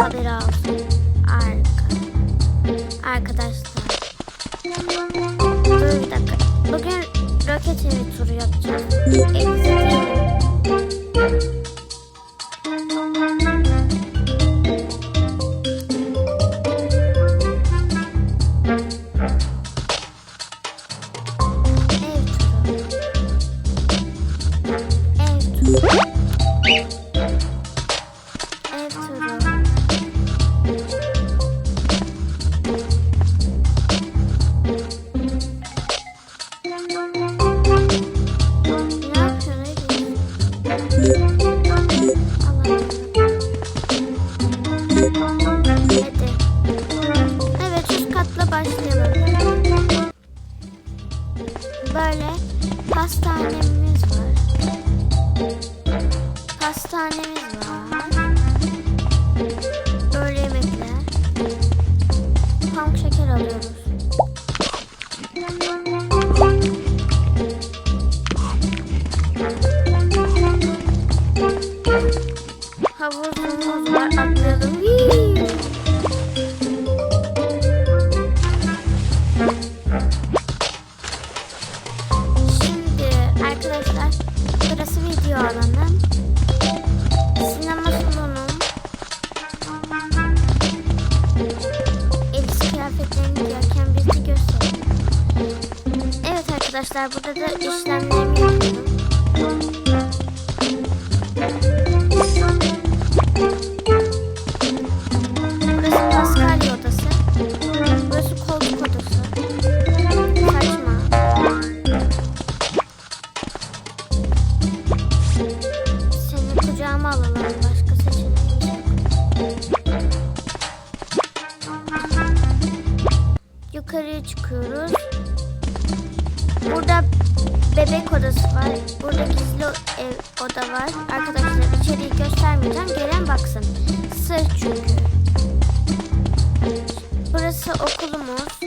haberi olsun. Arka. Arkadaşlar. Dur bir dakika. Bugün roket evi turu yapacağız. Eksi Ev turu. Böyle pastanemiz var. Pastanemiz var. Böyle yemekler. Pamuk şeker alıyoruz. Havuzumuz var. Arkadaşlar burada da işlemlerimi yapıyorum. Burası Paskalya odası. Burası koltuk odası. Saçma. Seni kucağıma alalım. Başka seçeneğimiz yok. Yukarıya çıkıyoruz. Bebek odası var. Burada gizli ev oda var. Arkadaşlar içeriği göstermeyeceğim. Gelen baksın. Sır çünkü. Burası okulumuz.